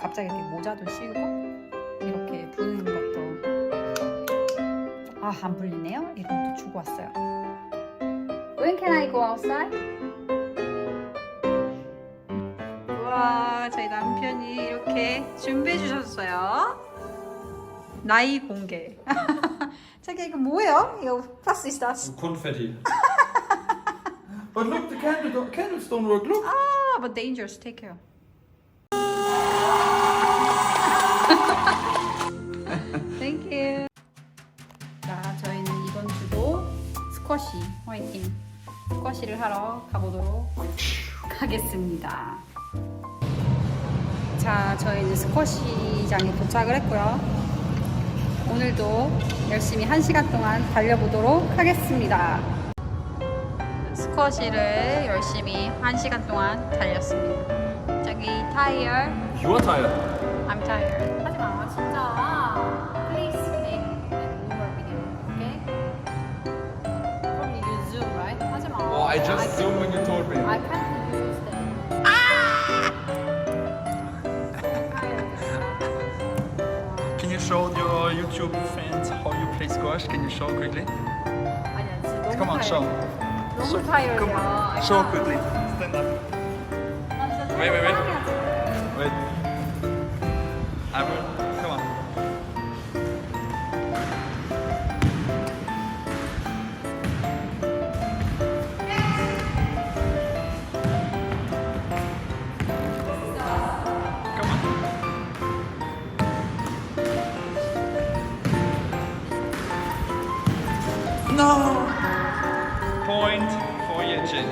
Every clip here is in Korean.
갑자기 이렇게 모자도 씌우고 이렇게 부는 것도 아 안 불리네요. 이런 것도 주고 왔어요. When can I go outside? 우와 저희 남편이 이렇게 준비해 주셨어요. 나이 공개. 자기 이거 뭐예요? 이거 ist das? Konfetti. but look, the candle candles don't work. Look. Ah, but dangerous. Take care. 스쿼시 화이팅 스쿼시를 하러 가보도록 하겠습니다. 자, 저희는 스쿼시장에 도착을 했고요. 오늘도 열심히 한 시간 동안 달려보도록 하겠습니다. 스쿼시를 열심히 한 시간 동안 달렸습니다. 저기 타이어, You are tired. I'm tired. 하지 마, 진짜. I just assumed when you told me. I can't do this. Ah! Can you show your YouTube fans how you play squash? Can you show quickly? Come on, show. So show. Come on. Show quickly. Stand up. Wait, wait, wait. Wait. I will. No. Point for Yejin.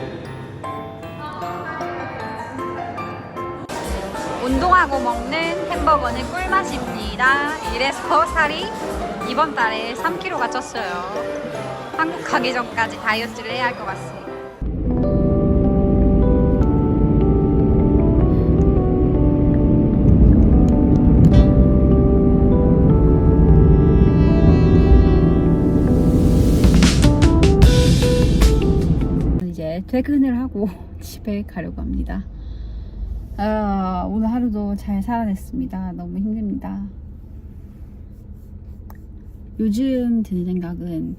운동하고 먹는 햄버거는 꿀맛입니다. 이래서 살이 이번 달에 3kg가 쪘어요. 한국 가기 전까지 다이어트를 해야 할 것 같습니다. 퇴근을 하고 집에 가려고 합니다. 아, 오늘 하루도 잘 살아냈습니다. 너무 힘듭니다. 요즘 드는 생각은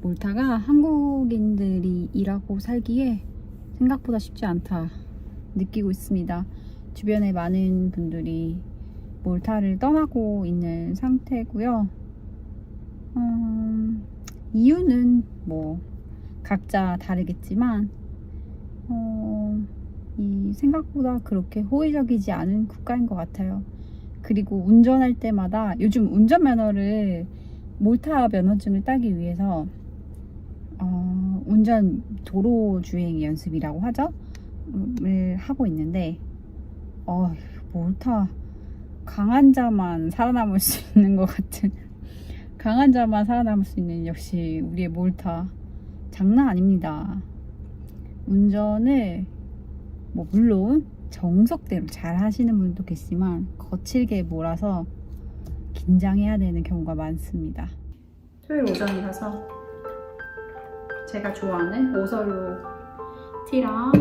몰타가 한국인들이 일하고 살기에 생각보다 쉽지 않다 느끼고 있습니다. 주변에 많은 분들이 몰타를 떠나고 있는 상태고요. 음, 이유는 뭐 각자 다르겠지만 어, 이 생각보다 그렇게 호의적이지 않은 국가인 것 같아요. 그리고 운전할 때마다 요즘 운전 면허를 몰타 면허증을 따기 위해서 어, 운전 도로 주행 연습이라고 하죠. 을 하고 있는데 어, 몰타 강한 자만 살아남을 수 있는 것 같은 강한 자만 살아남을 수 있는 역시 우리의 몰타 장난 아닙니다. 운전을 뭐 물론 정석대로 잘 하시는 분도 계시지만 거칠게 몰아서 긴장해야 되는 경우가 많습니다. 토요일 오전이라서 제가 좋아하는 오설로 티랑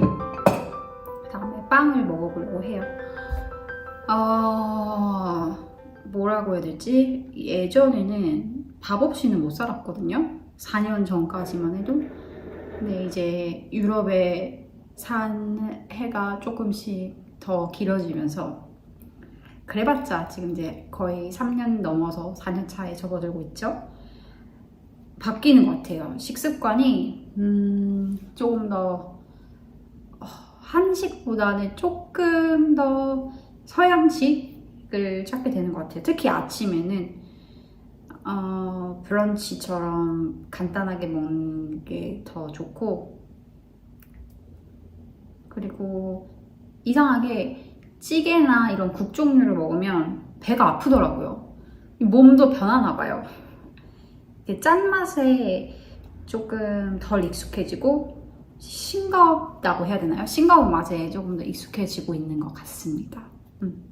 그다음에 빵을 먹어보려고 해요. 어, 뭐라고 해야 되지? 예전에는 밥 없이는 못 살았거든요. 4년 전까지만 해도. 근데 이제 유럽에 산 해가 조금씩 더 길어지면서 그래봤자 지금 이제 거의 3년 넘어서 4년 차에 접어들고 있죠. 바뀌는 것 같아요. 식습관이 음, 조금 더 어, 한식보다는 조금 더 서양식을 찾게 되는 것 같아요. 특히 아침에는 어, 브런치처럼 간단하게 먹는 게 더 좋고 그리고 이상하게 찌개나 이런 국 종류를 먹으면 배가 아프더라고요. 몸도 변하나 봐요. 짠맛에 조금 덜 익숙해지고 싱겁다고 해야 되나요? 싱거운 맛에 조금 더 익숙해지고 있는 것 같습니다. 음.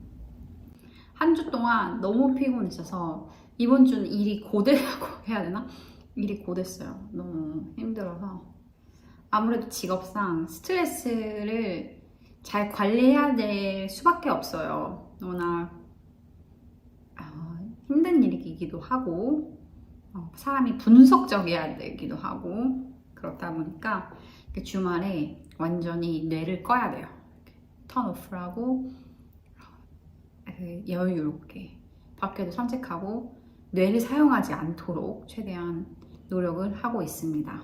한주 동안 너무 피곤했어서 이번 주는 일이 고되다고 해야 되나? 일이 고됐어요. 너무 힘들어서 아무래도 직업상 스트레스를 잘 관리해야 될 수밖에 없어요. 워낙 어, 힘든 일이기도 하고 어, 사람이 분석적이어야 되기도 하고 그렇다 보니까 주말에 완전히 뇌를 꺼야 돼요. 턴오프를 하고 그 여유롭게 밖에도 산책하고 뇌를 사용하지 않도록 최대한 노력을 하고 있습니다.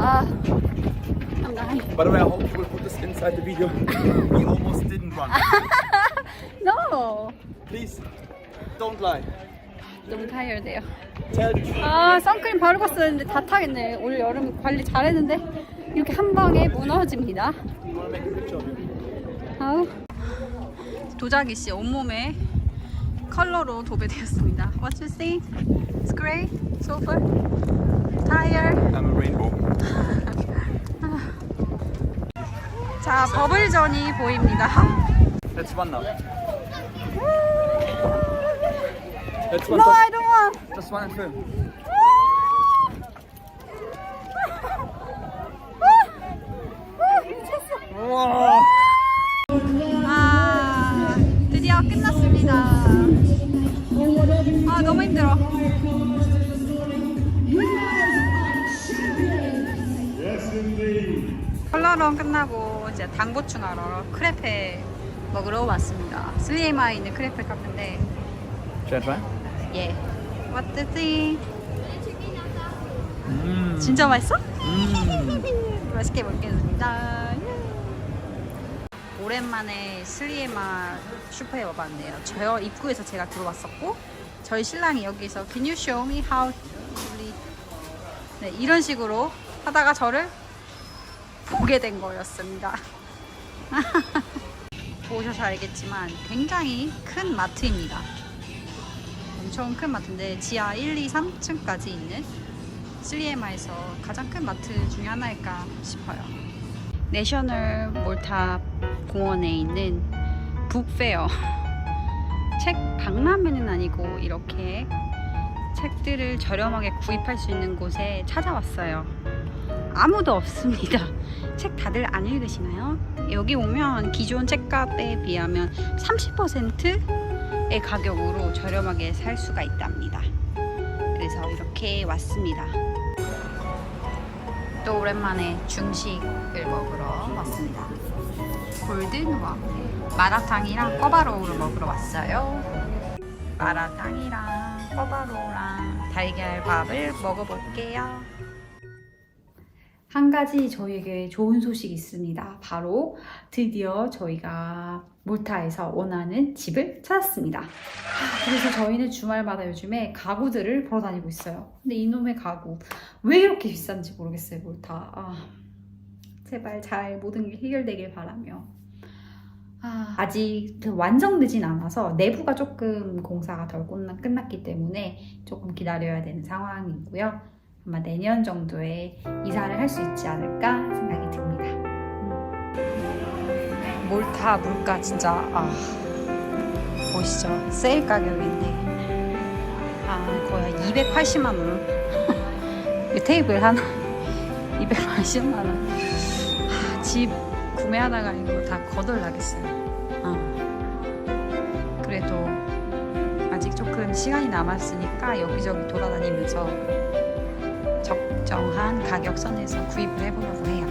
아, I'm By the way, I hope you will put this inside the video. we almost didn't run. No, Please, don't lie. 너무 타이어돼요. Tell the truth. 아, 선크림 바르고 왔었는데 다 타겠네. 올 여름 관리 잘했는데 이렇게 한 방에 무너집니다. You wanna make a picture of you? 아우. 도자기 씨 온몸에 컬러로 도배되었습니다. What you see? It's gray, silver, tire. I'm a rainbow. 자, 버블전이 보입니다. Let's run now. Let's run. No, I don't want. just run and film. Whoa. 아, 드디어 끝났습니다. 아, 너무 힘들어. 컬러런 끝나고 이제 당 보충 하러 크레페 먹으러 왔습니다. 3M에 있는 크레페 카페인데, I try? 예. What do you think? Mmm. 진짜 맛있어? Mmm. 맛있게 먹겠습니다. 오랜만에 슬리에마 슈퍼에 와봤네요. 저 입구에서 제가 들어왔었고 저희 신랑이 여기서 Can you show me how to 네, 이런 식으로 하다가 저를 보게 된 거였습니다. 보셔서 알겠지만 굉장히 큰 마트입니다. 엄청 큰 마트인데 지하 1, 2, 3층까지 있는 슬리에마에서 가장 큰 마트 중에 하나일까 싶어요. 내셔널 몰탑 공원에 있는 북페어 책 박람회는 아니고 이렇게 책들을 저렴하게 구입할 수 있는 곳에 찾아왔어요. 아무도 없습니다. 책 다들 안 읽으시나요? 여기 오면 기존 책값에 비하면 30% 의 가격으로 저렴하게 살 수가 있답니다. 그래서 이렇게 왔습니다. 또 오랜만에 중식을 먹으러 왔습니다. 골든와 마라탕이랑 꿔바로우를 먹으러 왔어요. 마라탕이랑 꿔바로우랑 달걀밥을 먹어볼게요. 한 가지 저희에게 좋은 소식이 있습니다. 바로 드디어 저희가 몰타에서 원하는 집을 찾았습니다. 하, 그래서 저희는 주말마다 요즘에 가구들을 보러 다니고 있어요. 근데 이놈의 가구 왜 이렇게 비싼지 모르겠어요, 몰타. 아, 제발 잘 모든 게 해결되길 바라며. 아, 아직 그 완성되진 않아서 내부가 조금 공사가 덜 끝났기 때문에 조금 기다려야 되는 상황이고요. 아마 내년 정도에 이사를 할 수 있지 않을까 생각이 듭니다. 음. 몰타 물가 진짜 아, 보시죠 세일 가격인데 아 거의 280만 원. 이 테이블 하나 280만 원. 아, 집 구매하다가 이거 다 거덜나겠어요. 아. 그래도 아직 조금 시간이 남았으니까 여기저기 돌아다니면서 적정한 가격 선에서 구입을 해보려고 해요.